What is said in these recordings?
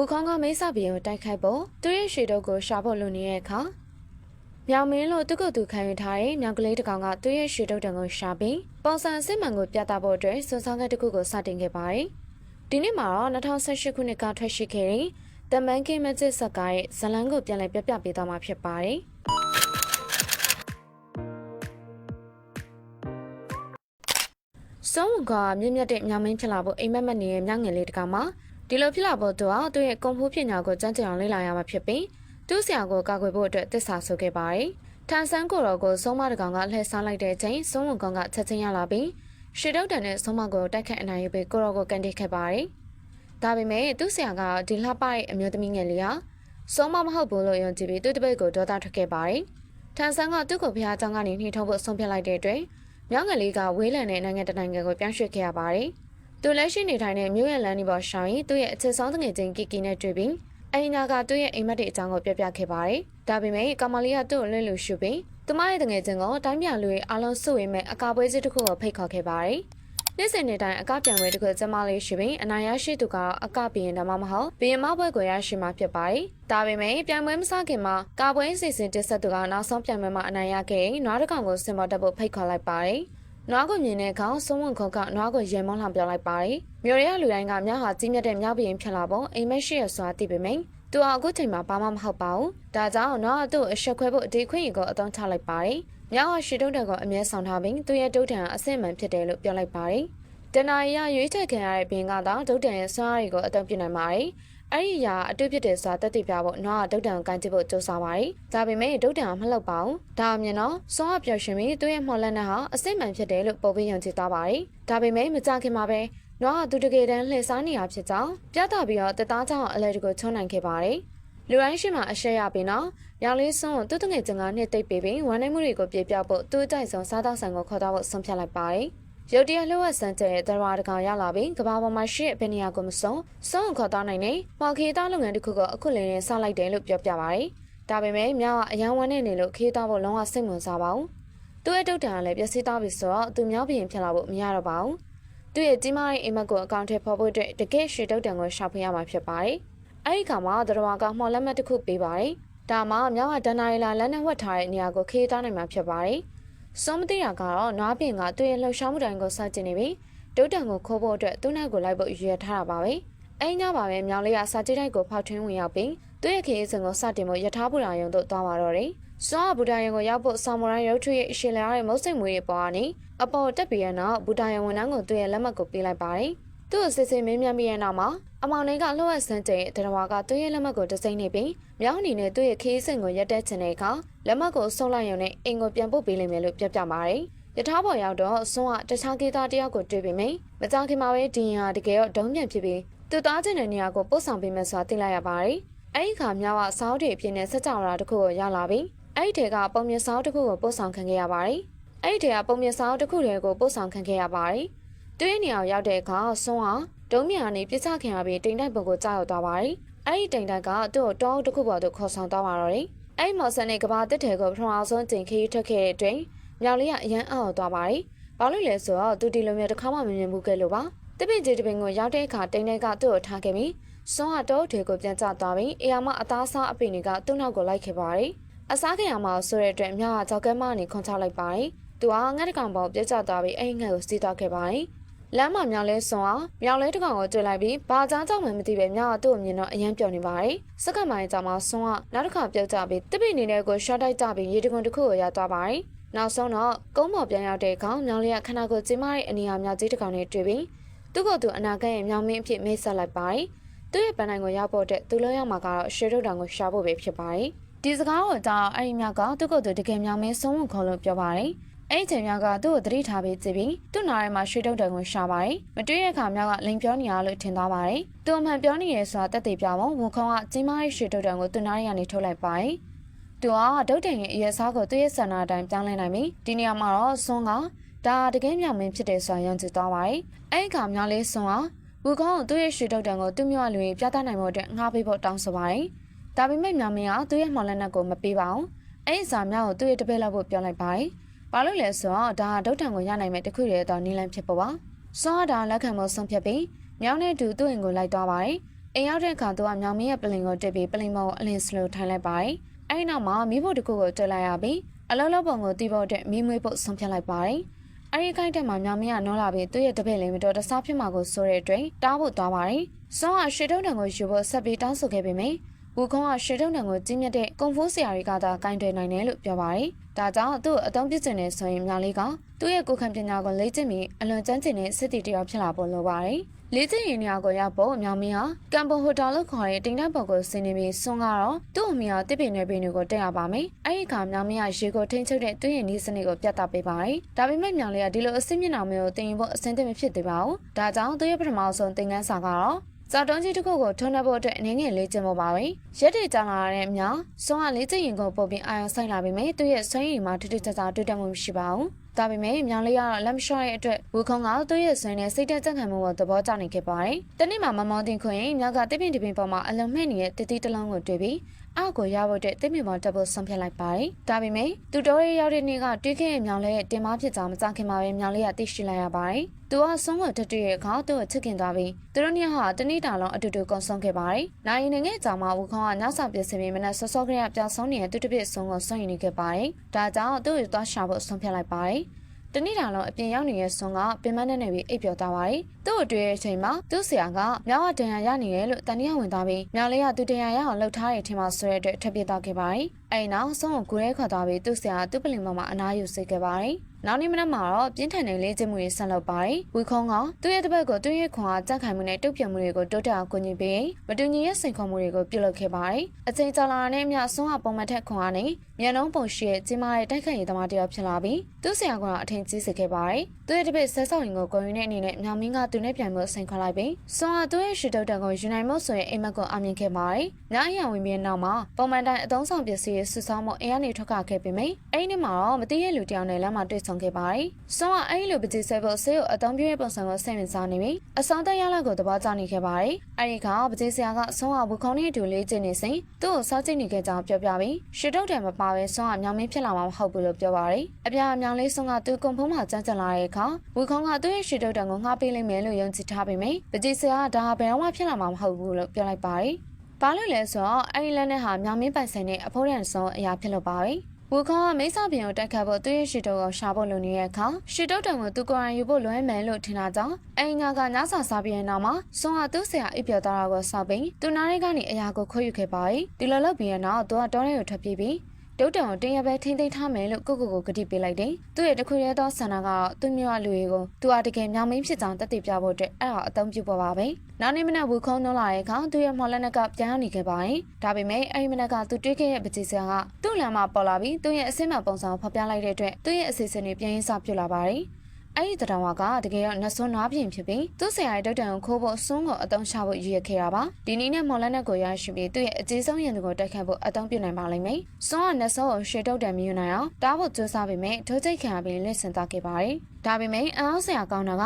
ဘူခေါင်းကမိတ်ဆက်ပြီးကိုတိုက်ခိုက်ဖို့သူရဲ့ရှေတုပ်ကိုရှာဖို့လုပ်နေတဲ့အခါမြောင်မင်းလို့သူ့ကိုယ်သူခံယူထားတဲ့မြောင်ကလေးတစ်ကောင်ကသူ့ရဲ့ရှေတုပ်တံကိုရှာပြီးပုံစံအစစ်မှန်ကိုပြသဖို့အတွက်စွမ်းဆောင်တဲ့တစ်ခုကိုစတင်ခဲ့ပါတယ်။ဒီနေ့မှာတော့2018ခုနှစ်ကထွက်ရှိခဲ့တဲ့ The Monkey Magic ဇာတ်ကားရဲ့ဇာတ်လမ်းကိုပြန်လည်ပြပြပေးသွားမှာဖြစ်ပါတယ်။စုံးကမြင့်မြတ်တဲ့မြောင်မင်းဖြစ်လာဖို့အိမ်မက်မက်နေတဲ့မြောင်ငယ်လေးတစ်ကောင်မှာ ဒီလိုဖြစ်လာဖို့သူကသူ့ရဲ့ကွန်ဖူးပညာကိုကြံ့ကြံ့အောင်လေ့လာရမှာဖြစ်ပြီးသူ့ဆရာကိုကာကွယ်ဖို့အတွက်တစ္ဆာဆိုခဲ့ပါတယ်။ထန်ဆန်းကိုတော်ကိုဆုံးမတကောင်ကလှည့်ဆန်းလိုက်တဲ့ချိန်ဆုံးဝန်ကောင်ကချက်ချင်းရလာပြီးရှေတုတ်တန်နဲ့ဆုံးမကိုတိုက်ခတ်အနိုင်ယူပြီးကိုတော်ကိုကန်တိခဲ့ပါတယ်။ဒါပေမဲ့သူ့ဆရာကဒီလှပတဲ့အမျိုးသမီးငယ်လေးဟာဆုံးမမဟုတ်ဘူးလို့ယုံကြည်ပြီးသူ့တပည့်ကိုဒေါသထွက်ခဲ့ပါတယ်။ထန်ဆန်းကသူ့ကိုဖျားကြောင်းကနေနှိထုတ်ဖို့ဆုံးဖြတ်လိုက်တဲ့အတွက်မြောင်းငယ်လေးကဝေးလံတဲ့နိုင်ငံတနိုင်ငံကိုပြောင်းရွှေ့ခဲ့ရပါတယ်။ သူလက်ရှိနေထိုင်တဲ့မြို့ရဲ့လမ်းဒီပေါ်ရှောင်းရင်သူ့ရဲ့အချစ်ဆုံးတငယ်ချင်းကီကီနဲ့တွေ့ပြီးအင်နာကသူ့ရဲ့အိမ်မက်တွေအကြောင်းကိုပြပြခဲ့ပါတယ်။ဒါပေမဲ့ကမလီကသူ့ကိုလွတ်လူရှုပြီးသူမရဲ့တငယ်ချင်းကိုတိုင်းပြန်လူရဲ့အားလုံးစုဝေးမဲ့အကာပွဲစစ်တစ်ခုကိုဖိတ်ခေါ်ခဲ့ပါတယ်။နေ့စဉ်နေ့တိုင်းအကပြန်ပွဲတစ်ခုကျမလေးရှိပြီးအနာရရှိသူကအကပြင်းဒါမှမဟုတ်ဘရင်မပွဲကိုရရှိမှာဖြစ်ပါတယ်။ဒါပေမဲ့ပြန်ပွဲမစခင်မှာကာပွဲစီစဉ်တက်ဆက်သူကနောက်ဆုံးပြန်ပွဲမှာအနိုင်ရခဲ့ရင်နွားတကောင်ကိုစင်ပေါ်တက်ဖို့ဖိတ်ခေါ်လိုက်ပါတယ်။ နွားကိုမြင်တဲ့အခါဆုံးဝန်ခေါကနွားကိုရေမောင်းလှပြောလိုက်ပါတယ်။မြို့ရဲလူတိုင်းကမြောက်ဟာကြီးမြတ်တဲ့မြောက်ပြင်းဖြစ်လာပုံအိမ်မက်ရှိရဆိုတာသိပေမယ့်သူဟာအခုချိန်မှာဘာမှမဟုတ်ပါဘူး။ဒါကြောင့်နွားသူ့အရှက်ခွဲဖို့အဒီခွင့်ရီကိုအသုံးချလိုက်ပါတယ်။မြောက်ဟာရှီတုံးတက်ကိုအမြဲဆောင်ထားပြီးသူ့ရဲ့တုတ်တံအဆင့်မှန်ဖြစ်တယ်လို့ပြောလိုက်ပါတယ်။တနာရီရရွေးချယ်ခံရတဲ့ဘင်းကတော့တုတ်တံရဲ့စွမ်းအားတွေကိုအသုံးပြုနိုင်ပါတယ်။ အဲ့ဒီအရာအတူဖြစ်တယ်ဆိုတာတက်တည်ပြဖို့နွားကဒုတ်တံကိုကန်ကြည့်ဖို့စူးစမ်းပါတယ်။ဒါပေမဲ့ဒုတ်တံကမလှုပ်ပါဘူး။ဒါအမြင်တော့စွမ်းအားပျော်ရွှင်ပြီးသူ့ရဲ့မှော်လန့်တဲ့ဟာအစစ်မှန်ဖြစ်တယ်လို့ပုံပြီးယုံကြည်သွားပါတယ်။ဒါပေမဲ့မကြခင်မှာပဲနွားကသူတကယ်တမ်းလှည့်စားနေရဖြစ်ကြောင်းပြသပြီးတော့တသားကြောင့်အလဲတကိုချုံနိုင်ခဲ့ပါတယ်။လူတိုင်းရှိမှအရှက်ရပြီးတော့ရောင်လေးစွန်းကိုသူ့တငယ်ချင်းကနှစ်သိပ်ပြီးပြီးဝမ်းနေမှုတွေကိုပြေပြောက်ဖို့သူ့အကြိုက်ဆုံးစားတော့ဆန်ကိုခေါ်တော့ဖို့ဆုံးဖြတ်လိုက်ပါတယ်။ ရုတ်တရက်လှုပ်ဝက်ဆန်းကျဲတဲ့တရဝါတကောင်ရောက်လာပြီးကဘာပေါ်မှာရှိတဲ့ဘယ်နေရာကိုမစုံစုံခေါ်တော့နိုင်နေမော်ခေသားလုပ်ငန်းတစ်ခုကိုအခုလည်းနဲ့စလိုက်တယ်လို့ပြောပြပါတယ်။ဒါပေမဲ့မြောက်ကအယံဝမ်းနေနေလို့ခေသားဖို့လုံးဝစိတ်ဝင်စားပါဘူး။သူ့ရဲ့တုတ်တံကလည်းပျက်စီးသွားပြီဆိုတော့သူမြောက်ပြင်ဖြစ်လာဖို့မရတော့ပါဘူး။သူ့ရဲ့ကြီးမားတဲ့အိမ်မက်ကိုအကောင့်ထဲပေါ်ဖို့အတွက်တကယ်ရှေတုတ်တံကိုရှာဖွေရမှာဖြစ်ပါတယ်။အဲဒီခါမှာတရဝါကမှော်လက်မှတ်တစ်ခုပေးပါတယ်။ဒါမှမြောက်ကဒဏ္ဍာရီလာလက်နဲ့ဝတ်ထားတဲ့နေရာကိုခေသားနိုင်မှာဖြစ်ပါတယ်။ စုံမသိတာကတော့နွားပြင်ကသူ့ရဲ့လှုပ်ရှားမှုတိုင်းကိုစတင်နေပြီးတုတ်တံကိုခိုးဖို့အတွက်သူ့နောက်ကိုလိုက်ဖို့ရွေထားတာပါပဲ။အဲဒီညပါပဲမြောင်လေးကစာကြည့်တိုက်ကိုဖောက်ထွင်းဝင်ရောက်ပြီးသူ့ရဲ့ခေအစဉ်ကိုစတင်ဖို့ယထာဘူရာယုံတို့သွားပါတော့တယ်။စွာဘူဒါယံကိုရောက်ဖို့ဆော်မရိုင်းရုပ်ထွေးရဲ့အရှင်လျားရဲ့မုတ်စိတ်မွေးတွေပေါ်ကနေအပေါ်တက်ပြီးရနောက်ဘူဒါယံဝန်ထမ်းကိုသူ့ရဲ့လက်မှတ်ကိုပေးလိုက်ပါတယ်။သူ့ကိုစစ်စစ်မင်းမြတ်ပြီးတဲ့နောက်မှာ အမောင်လေးကလှုပ်ဝက်ဆန်းကျဲတရဝါကသူ့ရဲ့လက်မှတ်ကိုတစိမ့်နေပြီးမြောင်းအနေနဲ့သူ့ရဲ့ခေးစင်ကိုရက်တက်ချင်တဲ့အခါလက်မှတ်ကိုဆုပ်လိုက်ရုံနဲ့အိမ်ကိုပြန်ပို့ပေးလိမ့်မယ်လို့ပြောပြပါတယ်။ယထာပေါ်ရောက်တော့စွန်းကတခြားကေးသားတယောက်ကိုတွေ့ပြီးမိမကြခင်မှာပဲဒီရင်ဟာတကယ်တော့ဒုံးပြန်ဖြစ်ပြီးသူသားချင်တဲ့နေရာကိုပို့ဆောင်ပေးမယ်ဆိုတာသိလိုက်ရပါတယ်။အဲဒီခါမြောက်ကစောင်းတွေအဖြစ်နဲ့စက်ကြောင်ရာတစ်ခုကိုရောက်လာပြီးအဲ့ဒီထဲကပုံမြစောင်းတစ်ခုကိုပို့ဆောင်ခံခဲ့ရပါတယ်။အဲ့ဒီထဲကပုံမြစောင်းတစ်ခုတွေကိုပို့ဆောင်ခံခဲ့ရပါတယ်။သူ့ရဲ့နေရာကိုရောက်တဲ့အခါစွန်းဟာ ဒုံးမြန်ကနေပြစ်ချခံရပြီးတိမ်တိုက်ပုံကိုကြောက်ရောက်သွားပါတယ်။အဲ့ဒီတိမ်တိုက်ကသူ့ကိုတောအုပ်တစ်ခုပေါ်သို့ခေါ်ဆောင်သွားပါတော့တယ်။အဲ့ဒီမော်ဆန်နဲ့ကဘာတစ်ထဲကိုပထမဆုံးတင်ခီးထွက်ခဲ့တဲ့အတွင်းမြောင်လေးကအရန်အောက်သွားပါတယ်။ဘာလို့လဲဆိုတော့သူဒီလိုမျိုးတစ်ခါမှမမြင်ဘူးခဲ့လို့ပါ။တပည့်ကြီးတပင်ကိုရောက်တဲ့အခါတိမ်တိုက်ကသူ့ကိုထားခဲ့ပြီးစွန်းဟာတောအုပ်တွေကိုပြန်ကျသွားပြီးအေယာမအသားစားအပင်တွေကသူ့နောက်ကိုလိုက်ခဲ့ပါတယ်။အစားခင်ရမှာဆိုတဲ့အတွက်မြောင်ကကြောက်ကဲမကနေခွန်ချလိုက်ပါတယ်။သူကငှက်တကောင်ပေါ်ပြတ်ကျသွားပြီးအဲ့ငှက်ကိုစီးသွားခဲ့ပါတယ်။ လမ်းမှာမြောင်လဲစွန်အောင်မြောင်လဲတကောင်ကိုတွေ့လိုက်ပြီးဘာကြောင့်ကြောင့်မှမသိပဲမြောင်ကသူ့ကိုမြင်တော့အယမ်းပျော်နေပါတယ်။စက္ကန့်ပိုင်းကြာမှစွန်ကနောက်တစ်ခါပြုတ်ကျပြီးတပိနေနဲ့ကိုရှော့တိုက်ကြပြီးရေတကွန်တစ်ခုကိုရသွားပါတယ်။နောက်ဆုံးတော့ကုန်းပေါ်ပြန်ရောက်တဲ့ကောင်မြောင်လေးကခဏကိုကျင်းမာတဲ့အနေအများကြီးတစ်ကောင်နဲ့တွေ့ပြီးသူ့ကိုယ်သူအနာဂတ်ရဲ့မြောင်မင်းအဖြစ်မိတ်ဆက်လိုက်ပါတယ်။သူ့ရဲ့ပန်းတိုင်းကိုရောက်ဖို့တဲ့သူလုံးရောက်မှာကတော့ရှေရုတ်တောင်ကိုရှာဖို့ပဲဖြစ်ပါတယ်။ဒီစကားကိုတော့အဲ့ဒီမြောက်ကသူ့ကိုယ်သူတကယ်မြောင်မင်းဆုံးဝင်ခေါ်လို့ပြောပါတယ်။ အဲ့ဒီချိန်မြောက်ကသူ့ကိုသတိထားပြီးကြည့်ပြီးသူ့နားထဲမှာရွှေတုတ်တံကိုရှာပါတယ်။မတွေ့ရခါမြောက်ကလိန်ပြောနေရလို့ထင်သွားပါတယ်။သူအမှန်ပြောနေရဆိုတာတက်သေးပြအောင်ဝန်ခေါင်းကကျင်းမာတဲ့ရွှေတုတ်တံကိုသူ့နားထဲကနေထုတ်လိုက်ပါတယ်။သူကဒုတ်တံရဲ့အရက်စားကိုသူ့ရဲ့ဆန္ဒအတိုင်းပြောင်းလဲနိုင်ပြီ။ဒီနေရာမှာတော့စွန်းကဒါတကယ်မြောင်မင်းဖြစ်တယ်ဆိုတာယုံကြည်သွားပါတယ်။အဲ့ဒီခါမြောင်လေးစွန်းကဘူကောင်းကိုသူ့ရဲ့ရွှေတုတ်တံကိုသူ့မြို့လူကြီးပြသနိုင်ဖို့အတွက်ငှားပေးဖို့တောင်းဆိုပါတယ်။ဒါပေမဲ့မြောင်မင်းကသူ့ရဲ့မှော်လက်နက်ကိုမပေးပါဘူး။အဲ့ဒီစာမြောက်ကိုသူ့ရဲ့တပည့်လောက်ဖို့ပြောလိုက်ပါတယ်။ ဘာလို့လဲဆိုတော့ဒါဒုတ်တံကိုရနိုင်မဲ့တခုတည်းတော့နီလန်ဖြစ်ပေါ်ပါ။စွန်းကဒါလက်ခံဖို့ဆုံးဖြတ်ပြီးမြောင်နဲ့တူသူ့အိမ်ကိုလိုက်သွားပါတယ်။အိမ်ရောက်တဲ့အခါသူကမြောင်မင်းရဲ့ပလင်ကိုတက်ပြီးပလင်ပေါ်ကိုအလင်းစလိုထိုင်လိုက်ပါတယ်။အဲဒီနောက်မှာမိဖို့တစ်ခုကိုတွေ့လိုက်ရပြီးအလုံးလုံးပုံကိုတီးဖို့အတွက်မိမွေးဖို့ဆုံးဖြတ်လိုက်ပါတယ်။အဲဒီခိုင်းတက်မှာမြောင်မင်းကနောလာပြီးသူ့ရဲ့တပည့်လေးမတော်တဆဖြစ်မှာကိုဆိုတဲ့အတွက်တားဖို့သွားပါတယ်။စောကရှေတုံးတံကိုယူဖို့ဆက်ပြီးတောင်းဆိုခဲ့ပေမယ့် ဘူခုံးကရှေတုံးတံကိုကြီးမြတ်တဲ့ကွန်ဖိုးဆရာတွေကသာကင်တွယ်နိုင်တယ်လို့ပြောပါတယ်။ဒါကြောင့်သူ့အသုံးပြုကျင်နေဆိုရင်မြောင်လေးကသူ့ရဲ့ကိုယ်ခံပညာကိုလေ့ကျင့်ပြီးအလွန်ကျန်းကျင်တဲ့စစ်တီတယောက်ဖြစ်လာဖို့လိုပါတယ်။လေးကျင်းရင်နေရာကိုရောက်ဖို့အမြောင်မင်းဟာကမ်ပိုဟိုတယ်လို့ခေါ်တဲ့တင်တဲ့ပုံကိုဆင်းနေပြီးဆွန်းကတော့သူ့အမေကတစ်ပင်နယ်ပင်တွေကိုတက်ရပါမယ်။အဲဒီအခါမြောင်မင်းကရေကိုထိန်းချုပ်တဲ့သူ့ရဲ့နီးစနစ်ကိုပြတ်သားပေးပါတယ်။ဒါပေမဲ့မြောင်လေးကဒီလိုအစ်စ်မျက်နှာမျိုးကိုတင်ရင်ဖို့အဆင်သင့်မဖြစ်သေးပါဘူး။ဒါကြောင့်သူ့ရဲ့ပထမဆုံးသင်ခန်းစာကတော့ စောက်တုံးကြီးတစ်ခုကိုထုံးနှပ်ဖို့အတွက်အနေငယ်လေးကျင်းဖို့ပါပဲ။ရက်တွေကြာလာတဲ့အမျှစွန်းကလေးကျရင်ကိုပုတ်ပြီးအာရုံစိုက်လာပေမဲ့သူ့ရဲ့ဆွမ်းရည်မှာထူးထူးခြားခြားတွေ့တက်မှုမရှိပါဘူး။ဒါပေမဲ့မြောင်လေးကတော့လက်မလျှော့ရဲ့အတွက်ဝူခုံကသူ့ရဲ့ဆွမ်းနဲ့စိတ်တက်ကြံ့ခံမှုကိုသဘောကျနေခဲ့ပါတယ်။တနေ့မှမမောင်းတင်ခွင့်မြောက်ကတစ်ပင်တစ်ပင်ပေါ်မှာအလုံးမဲ့နေတဲ့တတိတလုံးကိုတွေ့ပြီးအောက်ကိုရဖို့အတွက်တစ်ပင်ပေါ်တက်ဖို့ဆုံးဖြတ်လိုက်ပါတယ်။ဒါပေမဲ့သူတော်ရဲ့ရောက်တဲ့နေ့ကတွေးခဲ့တဲ့မြောင်လေးရဲ့တင်မဖြစ်ကြောင်းမကြခင်မှာပဲမြောင်လေးကသိရှိလိုက်ရပါတယ်။ သူကဆုံးကိုတက်တွေ့ရဲ့အခါသူ့ကိုချစ်ခင်သွားပြီးသူတို့နှစ်ဟာတနေ့တာလုံးအတူတူကုန်ဆုံးခဲ့ပါတယ်။နိုင်ရင်ငယ်ကြောင်မှဝူခေါကနောက်ဆောင်ပြစင်ပြီးမနက်စောစောကလေးကပြောင်းဆုံးနေတဲ့သူတစ်ပြည့်ဆုံးကိုဆွန့်ယူနေခဲ့ပါတယ်။ဒါကြောင့်သူ့ကိုသွားရှာဖို့ဆုံးဖြတ်လိုက်ပါတယ်။တနေ့တာလုံးအပြင်ရောက်နေတဲ့ဆွန်ကပင်မနဲ့နေပြီးအိပ်ပျော်သွားပါတယ်။သူ့အတွေ့အချိန်မှာသူ့ဆရာကမြောက်ဝတန်ရရနေတယ်လို့တန်တရားဝင်သွားပြီးမြောက်လေးကသူတန်ရရအောင်လှုပ်ထားတဲ့ထင်မှာဆိုတဲ့အတွက်ထပ်ပြသွားခဲ့ပါတယ်။အဲဒီနောက်ဆွန်ကိုကိုရဲခွာသွားပြီးသူ့ဆရာကသူ့ပလင်ပေါ်မှာအနားယူစေခဲ့ပါတယ်။ နောက်နေ့မနက်မှာတော့ပြင်းထန်တဲ့လေ့ကျင့်မှုတွေဆက်လုပ်ပါတယ်။ဝီခုံးကသူ့ရဲ့တပတ်ကိုသူ့ရဲ့ခွန်အားကြက်ခိုင်မှုနဲ့တုတ်ပြတ်မှုတွေကိုတိုးတက်အောင်ကူညီပေးမတူညီရဲ့စိန်ခေါ်မှုတွေကိုပြုလုပ်ခဲ့ပါတယ်။အချိန်ကြာလာတဲ့အမျှဆွမ်းအပုံမှန်ထက်ခွန်အားနဲ့ မြန်နှုံးပုံရှိတဲ့ကြီးမားတဲ့တိုက်ခိုက်ရေးသမားတစ်ယောက်ဖြစ်လာပြီးသူ့ဆရာကအထင်ကြီးစေခဲ့ပါတယ်။သူ့ရဲ့တပည့်ဆဲဆောက်ရင်ကိုဂုံရင်းတဲ့အနေနဲ့မြောင်မင်းကသူနဲ့ပြန်လို့စိန်ခေါ်လိုက်ပြီးဆွမ်းကသူ့ရဲ့ရှီတုတ်တန်ကိုယူနိုင်မို့ဆိုရင်အိမ်မက်ကိုအမြင်ခဲ့ပါတယ်။ညအရာဝင်ပြီးနောက်မှာပုံမှန်တိုင်းအသုံးဆောင်ပစ္စည်းရဲ့ဆူဆောင်းမှုအင်အားနေထွက်ခခဲ့ပေမယ့်အဲ့ဒီနေ့မှာတော့မသိရဲ့လူတစ်ယောက်နဲ့လမ်းမှာတွေ့ဆုံခဲ့ပါတယ်။ဆွမ်းကအဲ့ဒီလိုပကြီးဆဲဖို့ဆေးကိုအသုံးပြုတဲ့ပုံစံကိုစိတ်ဝင်စားနေပြီးအဆောင်တက်ရလောက်ကိုသဘောကျနေခဲ့ပါတယ်။အဲ့ဒီကပကြီးဆရာကဆွမ်းကဘူခုံနဲ့အတူလေးကျင်းနေစဉ်သူ့ကိုစောင့်ကြည့်နေခဲ့ကြောင်းပြောပြပြီးရှီတုတ်တယ်မပါဘဲဆွမ်းကမြောင်မင်းဖြစ်လာမှာမဟုတ်ဘူးလို့ပြောပါတယ်။အပြားမြောင်လေးဆွမ်းကသူ့ကုံဖုံးမှာကြမ်းကြမ်းလာတဲ့အခါဘူခုံကသူ့ရဲ့ရှီတုတ်တံကိုငှားပေးလိမ့်မယ်လို့ယုံကြည်ထားပေမယ့်ပကြီးဆရာကဒါဘယ်တော့မှဖြစ်လာမှာမဟုတ်ဘူးလို့ပြောလိုက်ပါတယ်။ဘာလို့လဲဆိုတော့အဲ့ဒီလက်နဲ့ဟာမြောင်မင်းပိုင်ဆိုင်တဲ့အဖိုးရန်ဆုံးအရာဖြစ်လို့ပါပဲ။ဝူခေါကမိစ္ဆာပြင်ကိုတိုက်ခတ်ဖို့သူ့ရဲ့ရှီတုပ်ကိုရှာဖို့လုပ်နေတဲ့အခါရှီတုပ်တံကိုသူကိုယ်တိုင်ယူဖို့လွှဲမယ်လို့ထင်တာကြောင့်အင်ညာကညစာစားပြီးတဲ့နောက်မှာဆွန်ဟာသူ့ဆရာအိပ်ပျော်သွားတာကိုစောက်ပြီးသူနားရဲကနေအရာကိုခွဲယူခဲ့ပါ යි ဒီလိုလုပ်ပြီးတဲ့နောက်သူကတောထဲကိုထွက်ပြေးပြီး တုတ်တံကိုတင်းရပဲထိမ့်သိမ်းထားမယ်လို့ကိုကိုကိုကတိပေးလိုက်တယ်။သူ့ရဲ့တခွေရဲသောဆန္ဒကတော့သူ့မျိုးလူတွေကိုသူဟာတကယ်မြောင်မင်းဖြစ်ကြောင်းတက်တည်ပြဖို့အတွက်အဲ့ဒါအသုံးပြုပေါ်ပါပဲ။နောက်နေ့မနက်ဝူခုံးနှုံးလာတဲ့အခါသူ့ရဲ့မော်လက်နက်ကပြန်နေခဲ့ပါရင်ဒါပေမဲ့အဲ့ဒီမနက်ကသူတွေးခဲ့တဲ့ပကြီးစရာကသူ့လမ်းမှာပေါ်လာပြီးသူ့ရဲ့အစင်းမပုံစံကိုဖော်ပြလိုက်တဲ့အတွက်သူ့ရဲ့အစီအစဉ်တွေပြန်ရင်းစပြုလာပါတယ်။ အဲ့ဒီတတော်ဝါကတကယ်တော့နတ်ဆွန်းနွားပြင်ဖြစ်ပြီးသူ့ဆရာရဲ့တုတ်တံကိုခိုးဖို့ဆွန်းကိုအတုံးချဖို့ရည်ရခဲ့တာပါဒီနည်းနဲ့မော်လန်နဲ့ကိုရရှိပြီးသူ့ရဲ့အကြီးဆုံးရင်သူကိုတိုက်ခတ်ဖို့အတုံးပြုနိုင်ပါလိမ့်မယ်ဆွန်းကနတ်ဆွန်းကိုရှေတုတ်တံမယူနိုင်အောင်တားဖို့ကြိုးစားပေမဲ့ထိုးချိတ်ခံပြီးလက်ဆင်သွားခဲ့ပါတယ်ဒါပေမဲ့အအောင်ဆရာကောင်းတာက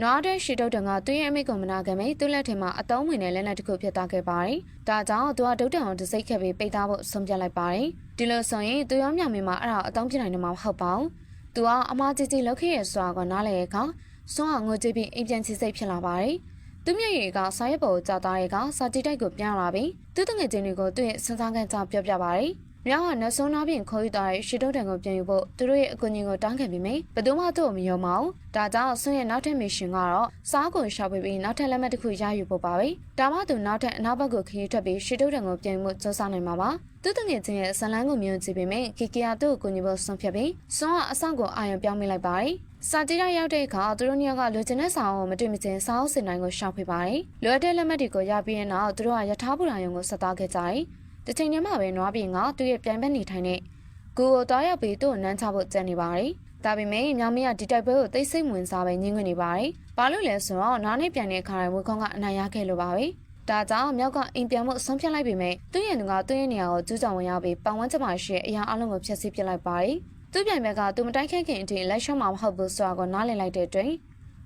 နွားတဲ့ရှီတုတ်တံကသူ့ရဲ့အမိတ်ကိုမနာခံမိသူ့လက်ထဲမှာအတုံးဝင်တဲ့လက်နက်တစ်ခုဖြစ်သွားခဲ့ပါတယ်။ဒါကြောင့်သူကဒုတ်တံကိုတစိတ်ခဲ့ပြီးပိတ်သားဖို့ဆုံးဖြတ်လိုက်ပါတယ်။ဒီလိုဆိုရင်သူရောမြောင်မင်းမှာအဲ့ဒါအတုံးပြနိုင်မှာမဟုတ်ပါဘူး။ သူကအမားကြီးကြီးလောက်ခဲ့ရဆိုတာကနားလေအခါစွန့်အောင်ငိုကြည့်ပြီးအိမ်ပြန်ချစိတ်ဖြစ်လာပါတယ်။သူမျက်ရည်ကစာရွက်ပေါ်ကိုကြာသားရဲကစာကြည့်တိုက်ကိုပြန်လာပြီးသူ့တငယ်ချင်းတွေကိုသူ့ရဲ့စဉ်းစားခန်းကြောင့်ပြောပြပါတယ်။ မြောင်ကနတ်ဆုံးနာပြင်ခေါ်ယူသွားတဲ့ရှီတုတ်တံကိုပြန်ယူဖို့သူတို့ရဲ့အကူအညီကိုတောင်းခံပြီးမိဘယ်သူမှသူ့ကိုမယုံပါဘူး။ဒါကြောင့်ဆွန့်ရဲ့နောက်ထပ်မစ်ရှင်ကတော့စားကိုရှာဖွေပြီးနောက်ထပ်လက်မှတ်တစ်ခုရယူဖို့ပါပဲ။ဒါမှသူနောက်ထပ်အနောက်ဘက်ကိုခရီးထွက်ပြီးရှီတုတ်တံကိုပြန်ယူမှုစူးစမ်းနိုင်မှာပါ။သူတငယ်ချင်းရဲ့ဇလန်းကိုမြင်ကြည့်ပေမဲ့ကီကီယာသူ့ကိုကူညီဖို့ဆုံးဖြတ်ပြီးစွန့်ကအဆောင်ကိုအာရုံပြောင်းမိလိုက်ပါတယ်။စာတီရရောက်တဲ့အခါသူတို့ညကလူကျင်တဲ့စာအုပ်ကိုမတွေ့မချင်းစာအုပ်စင်တိုင်းကိုရှောက်ဖေးပါတယ်။လွယ်တဲ့လက်မှတ်တွေကိုရပြီးတဲ့နောက်သူတို့ကယထာဘူရာယုံကိုဆက်သွားခဲ့ကြတယ်။ တစ်ချိန်တည်းမှာပဲနွားပြင်ကသူ့ရဲ့ပြိုင်ဘက်နေထိုင်တဲ့ကိုကိုတောင်းရောက်ပြီးသူ့ကိုနမ်းချဖို့ကြံနေပါတယ်။ဒါပေမဲ့မြောင်မင်းကဒီတိုက်ပွဲကိုသိစိတ်ဝင်စားပဲညှင်းငွေနေပါတယ်။ဘာလို့လဲဆိုတော့နားနဲ့ပြန်တဲ့ခါတိုင်းဝေခွန်ကအနိုင်ရခဲ့လို့ပါပဲ။ဒါကြောင့်မြောက်ကအိမ်ပြန်မှုဆုံးဖြတ်လိုက်ပေမဲ့သူ့ရဲ့လူကသူ့ရဲ့နေရာကိုကျူးကျော်ဝင်ရောက်ပြီးပတ်ဝန်းကျင်မှာရှိတဲ့အရာအလုံးကိုဖျက်ဆီးပစ်လိုက်ပါတယ်။သူ့ပြိုင်ဘက်ကသူမတိုက်ခတ်ခင်အထိလက်ရှုံးမှာမဟုတ်ဘူးဆိုတာကိုနားလည်လိုက်တဲ့အတွက်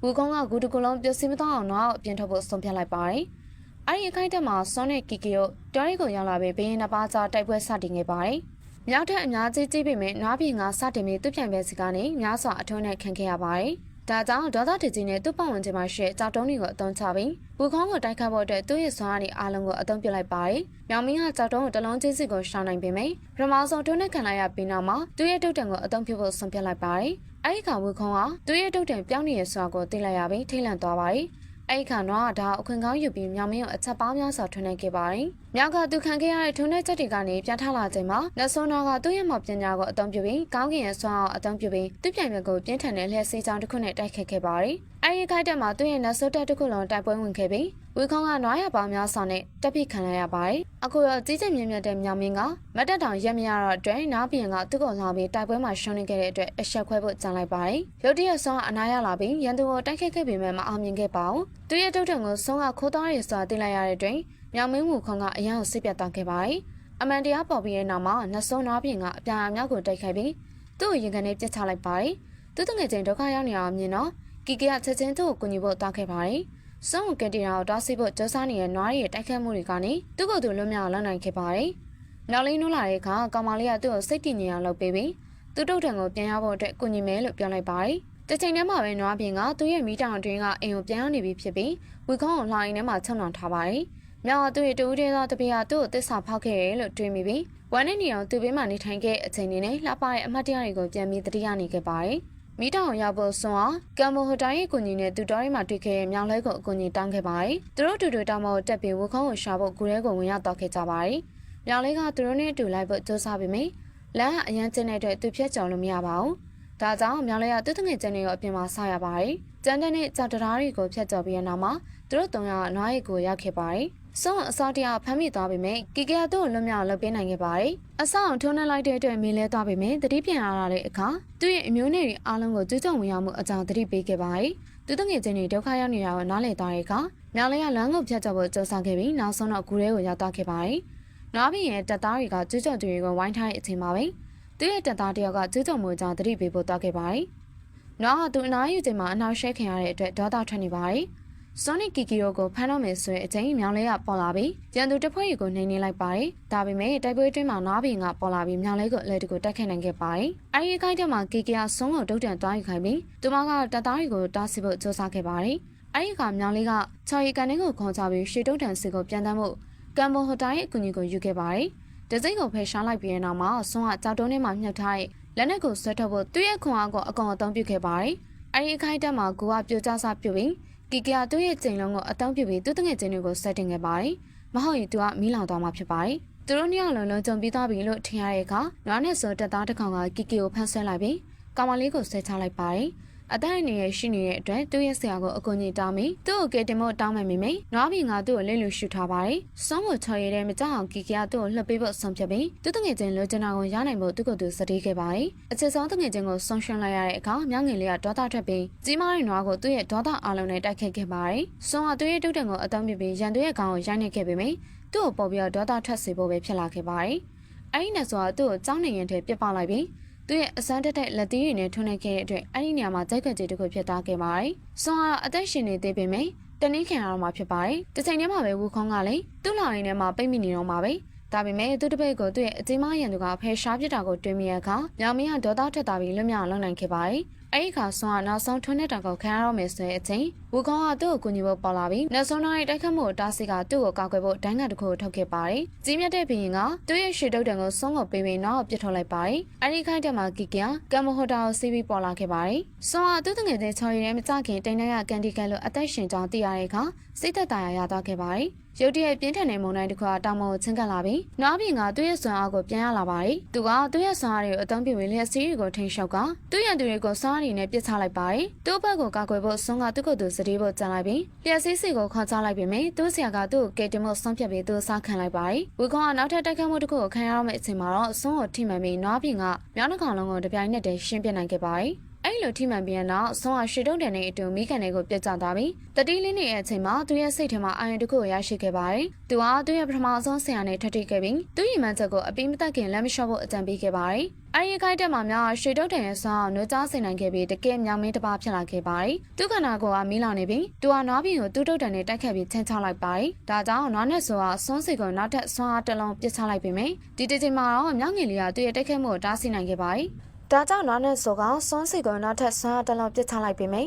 ဝူကုန်းကဂူတကူလုံးပျက်စီးမသွားအောင်တော့အပြင်ထုတ်ဖို့ဆုံးဖြတ်လိုက်ပါတယ်။ အဲဒီအခိုက်အတန့်မှာဆွန်နဲ့ကီကီတို့တောရီကိုရောက်လာပြီးဘင်းနှစ်ပါးကြားတိုက်ပွဲစတင်ခဲ့ပါတယ်။မြောက်ထက်အများကြီးကြီးပေမဲ့နွားပြင်ကစတင်ပြီးသူ့ပြိုင်ဘက်စီကနေများစွာအထုံးနဲ့ခံခဲ့ရပါတယ်။ဒါကြောင့်ဒေါသတကြီးနဲ့သူ့ပတ်ဝန်းကျင်မှာရှိတဲ့ကြောက်တုံးတွေကိုအသုံးချပြီးဘူခေါင်းကိုတိုက်ခတ်ဖို့အတွက်သူ့ရဲ့ဆွမ်းအားတွေအားလုံးကိုအသုံးပြုလိုက်ပါတယ်။မြောင်မင်းကကြောက်တုံးကိုတလုံးချင်းစီကိုရှောင်နိုင်ပေမယ့်ပထမဆုံးတွန်းနဲ့ခံလိုက်ရပြီးနောက်မှာသူ့ရဲ့တုတ်တံကိုအသုံးပြုဖို့ဆုံးဖြတ်လိုက်ပါတယ်။အဲဒီခါဘူခေါင်းကသူ့ရဲ့တုတ်တံပြောင်းနေတဲ့ဆွမ်းကိုသိလိုက်ရပြီးထိတ်လန့်သွားပါတယ်။ အဲ့ဒီခါတော့ဒါအခွင့်ကောင်းယူပြီးမြောင်မင်းကိုအချက်ပေါင်းများစွာထွန်းနေခဲ့ပါတယ်။မြောက်ကသူခံခဲ့ရတဲ့ထုံတဲ့ချက်တွေကနေပြန်ထလာချိန်မှာနတ်ဆွမ်းတော်ကသူ့ရဲ့မော်ပညာကိုအသုံးပြုပြီးကောင်းကင်ရဲ့ဆွမ်းအောင်အသုံးပြုပြီးသူ့ပြိုင်ဘက်ကိုပြင်းထန်တဲ့လျှက်စီးချောင်းတစ်ခုနဲ့တိုက်ခတ်ခဲ့ပါတယ်။ အဲ့ဒီခိုက်တက်မှာသူ့ရဲ့နတ်ဆွတ်တက်တစ်ခုလုံးတိုက်ပွဲဝင်ခဲ့ပြီးဝီခေါင်းကနွားရပါများစွာနဲ့တက်ပြစ်ခံရပါတယ်။အခုတော့ကြီးကျယ်မြင့်မြတ်တဲ့မြောင်မင်းကမတ်တက်တောင်ရက်မရတော့အတွက်နားပြင်ကသူ့ကိုလောင်ပြီးတိုက်ပွဲမှာရှုံးနေခဲ့တဲ့အတွက်အဆက်ခွဲဖို့ကြံလိုက်ပါတယ်။ရုတ်တရက်ဆွမ်းအနားရလာပြီးရန်သူကိုတိုက်ခတ်ခဲ့ပေမဲ့မအောင်မြင်ခဲ့ပါဘူး။သူ့ရဲ့တုတ်ထံကိုဆွမ်းကခိုးသားရစွာသိလိုက်ရတဲ့တွင်မြောင်မင်းမူခေါင်းကအရန်ကိုစစ်ပြတ်သွားခဲ့ပါတယ်။အမှန်တရားပေါ်ပြီးတဲ့နောက်မှာနှဆုံနားပြင်ကအပြာအများကိုတိုက်ခိုက်ပြီးသူ့ကိုရင်ကနေပြစ်ချလိုက်ပါတယ်။သူ့တငယ်ချင်းဒုက္ခရောက်နေတာမြင်တော့ ကီကီကချက်ချင်းသူ့ကိုကူညီဖို့တောင်းခဲ့ပါတယ်။စုံကတီရာကိုတောင်းစီဖို့ကြောစားနေတဲ့နွားရဲ့တိုက်ခတ်မှုတွေကနေသူ့ကိုယ်သူလွတ်မြောက်လာနိုင်ခဲ့ပါတယ်။နောက်လေးနိုးလာတဲ့အခါကောင်မလေးကသူ့ကိုစိတ်တည်ငြိမ်အောင်လုပ်ပေးပြီးသူ့တုတ်ထံကိုပြန်ရဖို့အတွက်ကူညီမယ်လို့ပြောလိုက်ပါတယ်။တစ်ချိန်တည်းမှာပဲနွားပြင်ကသူ့ရဲ့မိတောင်တွင်းကအိမ်ကိုပြန်ရောက်နေပြီဖြစ်ပြီးဝီခေါင်းကိုလှိုင်းထဲမှာချုံနှောင်ထားပါတယ်။မြောက်ကသူ့ရဲ့တူဦးထဲသောတပည့်ကသူ့ကိုတစ္ဆာဖောက်ခဲ့တယ်လို့တွေးမိပြီးဝမ်းနဲ့နေအောင်သူ့ဘေးမှာနေထိုင်ခဲ့အချိန်တွေနဲ့လှပတဲ့အမှတ်တရတွေကိုပြန်ပြီးတတိယနေခဲ့ပါတယ်။ မိတောင်ရောက်ဖို့ဆွန်အောင်ကမ်ဘိုဟိုတိုင်းရဲ့ကိုကြီးနဲ့သူတော်ရီမှာတွေ့ခဲ့တဲ့မြောင်လဲကိုအကူကြီးတောင်းခဲ့ပါတယ်။သူတို့တူတူတောင်းမကိုတက်ပြီးဝခေါင်းကိုရှာဖို့ဂူရဲကိုဝင်ရောက်တော့ခဲ့ကြပါတယ်။မြောင်လဲကသူတို့နဲ့အတူလိုက်ဖို့ကြိုးစားပေမယ့်လမ်းကအရန်ကျင်းတဲ့အတွက်သူဖြတ်ကျော်လို့မရပါဘူး။ဒါကြောင့်မြောင်လဲကသူ့တငယ်ချင်းတွေကိုအပြင်မှာဆရပါတယ်။ကျန်တဲ့နဲ့ကြောက်တရားတွေကိုဖြတ်ကျော်ပြီးတဲ့နောက်မှာသူတို့တုံးရကနွားရီကိုရောက်ခဲ့ပါတယ်။ ဆုံးအစောတရားဖမ်းမိသွားပေမဲ့ကီကီယာတို့လွတ်မြောက်လုပ်ပေးနိုင်ခဲ့ပါတယ်။အဆောင်ထုံးနှက်လိုက်တဲ့အတွက်မေးလဲသွားပေမဲ့တတိပြန်လာတဲ့အခါသူ့ရဲ့အမျိုးနွယ်တွေအားလုံးကိုကျူးကျော်ဝင်ရောက်မှုအကြောင်းတတိပေးခဲ့ပါတယ်။သူတငယ်ချင်းတွေဒုက္ခရောက်နေတာကိုနားလည်သွားတဲ့အခါမြောင်လေးကလမ်းကိုဖြတ်ကျော်ဖို့ကြိုးစားခဲ့ပြီးနောက်ဆုံးတော့ဂူထဲကိုရောက်သွားခဲ့ပါတယ်။နွားဘီရဲ့တပ်သားတွေကကျူးကျော်သူတွေကိုဝိုင်းထားတဲ့အချိန်မှာပဲသူ့ရဲ့တပ်သားတယောက်ကကျူးကျော်မှုအကြောင်းတတိပေးဖို့သွားခဲ့ပါတယ်။နွားကသူအနားယူချိန်မှာအနောက်ရှဲခင်ရတဲ့အတွက်ဒေါသထွက်နေပါတယ်။ Sonic Kikiro ကိုဖမ်းတော့မယ်ဆိုရင်အချိန်မြောင်လဲကပေါ်လာပြီးရန်သူတစ်ဖွဲ့ကိုနှိမ်နှင်းလိုက်ပါတယ်။ဒါပေမဲ့တိုက်ပွဲအတွင်းမှာနားဘင်ကပေါ်လာပြီးမြောင်လဲကိုအလဲတကူတက်ခတ်နိုင်ခဲ့ပါတယ်။အဲဒီခိုက်တဲ့မှာ Kikira ဆုံးကိုတုတ်တန်သွားယူခိုင်းပြီးသူမကတပ်သားတွေကိုတားဆီးဖို့စ조사ခဲ့ပါတယ်။အဲဒီကမြောင်လဲကချော်ရီကန်တင်းကိုခေါ်ချပြီးရှေတုတ်တန်စီကိုပြန်တမ်းဖို့ကမ်ဘိုဟိုတိုင်းရဲ့အကူအညီကိုယူခဲ့ပါတယ်။ဒစိမ့်ကိုဖယ်ရှားလိုက်ပြီးတဲ့နောက်မှာဆွမ်းကကြောက်တုံးထဲမှာမြှုပ်ထားတဲ့လက်နက်ကိုဆွဲထုတ်ဖို့သူ့ရဲ့ခွန်အားကိုအကောင်အသုံးပြုခဲ့ပါတယ်။အဲဒီအခိုက်တက်မှာကိုကပြိုကျဆပြုတ်ပြီး ကီကီယာသူ့ရဲ့ကျိန်လုံးကိုအတောင်းပြပြီးသူ့တငယ်ချင်းတွေကိုဆက်တင်ခဲ့ပါတယ်။မဟုတ်ရင်သူကမီးလောင်သွားမှာဖြစ်ပါတယ်။သူတို့နှစ်ယောက်လုံးလုံးကြုံပြီးသားပြီလို့ထင်ရတဲ့အခါနွားနဲ့ဆိုတက်သားတစ်ကောင်ကကီကီကိုဖမ်းဆွဲလိုက်ပြီးကောင်မလေးကိုဆဲချလိုက်ပါတယ်။ အတိုင်းအနေနဲ့ရှိနေတဲ့အတွက်သူ့ရဲ့ဆရာကိုအကူအညီတောင်းပြီးသူ့ကိုကယ်တင်ဖို့တောင်းမယ်မိမိနွားဘီငါသူ့ကိုလင်းလူရှူထားပါတယ်။စောင်းကိုချော်ရတဲ့မကြောက်အောင်ကီကီယာသူ့ကိုလှပ်ပေးဖို့ဆုံးဖြတ်ပြီးသူ့တငယ်ချင်းလိုချင်တာကိုရနိုင်ဖို့သူ့ကိုယ်သူစတေးခဲ့ပါတယ်။အချစ်ဆုံးတငယ်ချင်းကိုဆုံးရှုံးလိုက်ရတဲ့အခါမြောင်ငယ်လေးကဒေါသထွက်ပြီးကြီးမားတဲ့နွားကိုသူ့ရဲ့ဒေါသအလုံးနဲ့တိုက်ခိုက်ခဲ့ပါတယ်။စောင်းကသူ့ရဲ့တုတ်တံကိုအသုံးပြုပြီးရန်သူရဲ့ခေါင်းကိုရိုက်နှက်ခဲ့ပေမယ့်သူ့ကိုပေါ်ပြီးတော့ဒေါသထွက်စေဖို့ပဲဖြစ်လာခဲ့ပါတယ်။အဲဒီနဲ့ဆိုတာသူ့ကိုကြောင်းနေရင်ထဲပြစ်ပေါက်လိုက်ပြီး သူ့ရဲ့အစမ်းတက်တဲ့လက်သီးတွေနဲ့ထွန်းနေခဲ့တဲ့အတွက်အဲ့ဒီနေရာမှာကြိုက်ခွက်ကြီးတစ်ခုဖြစ်သွားခဲ့ပါတယ်။ဆွန်ကတော့အသက်ရှင်နေသေးပေမယ့်တနည်းခံရတော့မှာဖြစ်ပါတယ်။တစ်ချိန်တည်းမှာပဲဝူခေါင်းကလည်းသူ့လောင်ရင်းထဲမှာပိတ်မိနေတော့မှာပဲ။ဒါပေမဲ့သူ့တပည့်ကိုသူ့ရဲ့အကြီးမားရန်သူကဖယ်ရှားပစ်တာကိုတွေ့မြင်ရအခါမြောင်မင်းကဒေါသထွက်သွားပြီးလွတ်မြောက်လုံနိုင်ခဲ့ပါတယ်။ အဲ့ဒီခါဆွန်ကနောက်ဆုံးထွန်းတဲ့တောင်ကိုခံရတော့မယ်ဆိုတဲ့အချိန်ဝူခေါင်းကသူ့ကိုကူညီဖို့ပေါ်လာပြီးနောက်ဆုံးတော့တိုက်ခတ်မှုကိုတားဆီးကသူ့ကိုကောက်ွယ်ဖို့ဒိုင်းကတစ်ခုကိုထုတ်ခဲ့ပါတယ်။ကြီးမြတ်တဲ့ဘရင်ကသူ့ရဲ့ရှေ့တုတ်တံကိုဆုံးကိုပေးပြီးနောက်ပစ်ထုတ်လိုက်ပါတယ်။အဲ့ဒီခိုက်တက်မှာကီကင်ကမ်မဟိုတာကိုစီးပြီးပေါ်လာခဲ့ပါတယ်။ဆွန်ကသူ့တငယ်ချင်းချော်ရည်နဲ့မကြခင်တိန်တဲ့ကကန်ဒီကန်လိုအသက်ရှင်ကြောင်းသိရတဲ့အခါစိတ်သက်သာရရသွားခဲ့ပါတယ်။ ရုတ်တရက်ပြင်းထန်တဲ့မုန်တိုင်းတစ်ခုကတောင်ပေါ်ကိုချင်းကပ်လာပြီးနွားပြင်ကသူ့ရဲ့ဆွမ်းအားကိုပြန်ရလာပါတယ်။သူကသူ့ရဲ့ဆွမ်းအားတွေကိုအသုံးပြုပြီးလျှက်စီးတွေကိုထိန်လျှောက်ကသူ့ရန်သူတွေကိုဆွမ်းအားတွေနဲ့ပြစ်ချလိုက်ပါတယ်။သူ့ဘက်ကိုကာကွယ်ဖို့ဆွမ်းကသူ့ကိုယ်သူစတေးဖို့ကြံလိုက်ပြီးလျှက်စီးစီကိုခေါ်ချလိုက်ပြီးမြသူ့ဆရာကသူ့ကိုကယ်တင်ဖို့ဆုံးဖြတ်ပြီးသူ့စားခံလိုက်ပါတယ်။ဝီကွန်ကနောက်ထပ်တိုက်ခတ်မှုတစ်ခုကိုခံရတော့မယ့်အချိန်မှာတော့ဆွမ်းကိုထိမှန်ပြီးနွားပြင်ကမြောင်းနှကောင်လုံးကိုတပြိုင်နက်တည်းရှင်းပြနိုင်ခဲ့ပါတယ်။ အဲ့လိုထိမှန်ပြီးနောက်ဆွမ်းကရှေတုံးတန်နဲ့အတူမိကန်တွေကိုပြတ်ကျသွားပြီးတတိလေးနေတဲ့အချိန်မှာသူရဲ့စိတ်ထဲမှာအာရုံတစ်ခုကိုရရှိခဲ့ပါတယ်။သူကသူ့ရဲ့ပထမဆုံးဆရာနဲ့ထပ်ထိခဲ့ပြီးသူ့ရီမှန်းချက်ကိုအပိမတက်ခင်လက်မလျှော့ဖို့အကြံပေးခဲ့ပါတယ်။အဲဒီခိုက်တက်မှာများရှေတုံးတန်ရဲ့ဆွမ်းအောင်နှုတ်ကြားစိန်နိုင်ခဲ့ပြီးတကယ်မြောင်မင်းတစ်ပါးဖြစ်လာခဲ့ပါတယ်။သူ့ခန္ဓာကိုယ်ကမီးလောင်နေပြီးသူကနွားပြင်ကိုသူ့တုတ်တန်နဲ့တိုက်ခတ်ပြီးချင်းချလိုက်ပါတယ်။ဒါကြောင့်နွားနဲ့ဆိုကဆွမ်းစီကိုနောက်ထပ်ဆွမ်းအားတစ်လုံးပစ်ချလိုက်ပြီးမြဒီတစ်ချိန်မှာတော့မြောင်ငယ်လေးကသူ့ရဲ့တိုက်ခတ်မှုကိုတားဆီးနိုင်ခဲ့ပါတယ်။ ဒါကြောင့်နားနဲ့ဆိုကစွန်းစီကိုနောက်ထပ်ဆွမ်းအားတစ်လုံးပစ်ချလိုက်ပြီမိ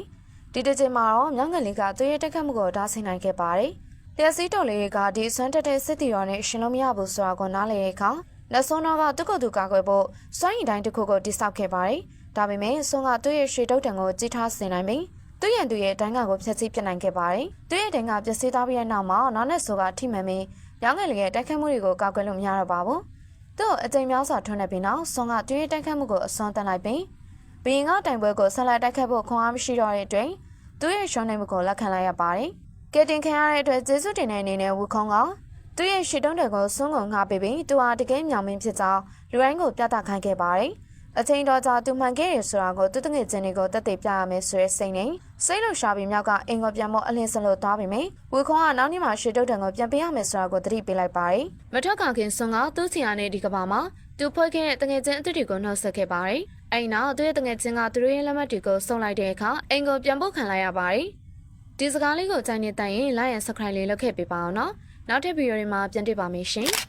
ဒီတစ်ချိန်မှာတော့မြောင်းငယ်လေးကသူ့ရဲ့တက်ခတ်မှုကိုတားဆီးနိုင်ခဲ့ပါတယ်လျှက်စီးတော်လေးကဒီဆွမ်းတက်တဲ့စစ်တီရောနဲ့ရှင်လို့မရဘူးဆိုတာကိုနားလည်တဲ့အခါလက်စွန်းတော်ကသူ့ကိုယ်သူကာကွယ်ဖို့စွမ်းရည်တိုင်းတစ်ခုကိုတိစောက်ခဲ့ပါတယ်ဒါပေမဲ့ဆွန်းကသူ့ရဲ့ရွှေတုတ်တံကိုကြီးထားဆင်နိုင်ပြီးသူ့ရဲ့သူရဲ့ဒိုင်းကကိုဖျက်ဆီးပစ်နိုင်ခဲ့ပါတယ်သူ့ရဲ့ဒိုင်းကပျက်စီးသွားပြီးတဲ့နောက်မှာနားနဲ့ဆိုကထိမှန်ပြီးမြောင်းငယ်လေးရဲ့တက်ခတ်မှုတွေကိုကာကွယ်လို့မရတော့ပါဘူး သူ့အကြိမ်များစွာထွန်းနေပြီးနောက်ဆွန်းကသူ့ရဲ့တက်ခတ်မှုကိုအစွန်းတန်လိုက်ပြီးဘီရင်ကတိုင်ပွဲကိုဆက်လက်တိုက်ခတ်ဖို့ခွန်အားမရှိတော့တဲ့အတွက်သူ့ရဲ့ရှုံးနိမှုကိုလက်ခံလိုက်ရပါတယ်။ကယ်တင်ခံရတဲ့အတွက်ကျေးဇူးတင်တဲ့အနေနဲ့ဝူခုံကသူ့ရဲ့ရှစ်တုံးတွေကိုစွန့်ကုန်ငှားပေးပြီးသူဟာတကယ်မြောင်မင်းဖြစ်ကြောင်းလူတိုင်းကိုပြသခိုင်းခဲ့ပါတယ်။ အချိန်တော်ကြာသူမှန်ခဲ့ရဆိုတာကိုသူတငယ်ချင်းတွေကိုတက်သေးပြရမယ်ဆိုတဲ့စိတ်နဲ့စိတ်လုံရှာပြီးမြောက်ကအင်ကိုပြန်မအလင်းစလို့သွားပြီမေဝူခုံကနောက်နေ့မှရှစ်တုံးတန်ကိုပြန်ပေးရမယ်ဆိုတာကိုသတိပေးလိုက်ပါတယ်။မထွက်ခခင်စွန်ကသူ့စီယာနဲ့ဒီကဘာမှာသူဖွဲ့ခဲ့တဲ့တငယ်ချင်းအစ်တွေကိုနှုတ်ဆက်ခဲ့ပါတယ်။အဲ့နောက်သူရဲ့တငယ်ချင်းကသူတို့ရဲ့လက်မှတ်တွေကိုစုံလိုက်တဲ့အခါအင်ကိုပြန်ပို့ခံလိုက်ရပါတယ်။ဒီစကားလေးကိုကြိုင်နေတိုင်ရင် like and subscribe လေးလုပ်ခဲ့ပေးပါအောင်နော်။နောက်ထပ်ဗီဒီယိုတွေမှာပြန်တွေ့ပါမယ်ရှင်။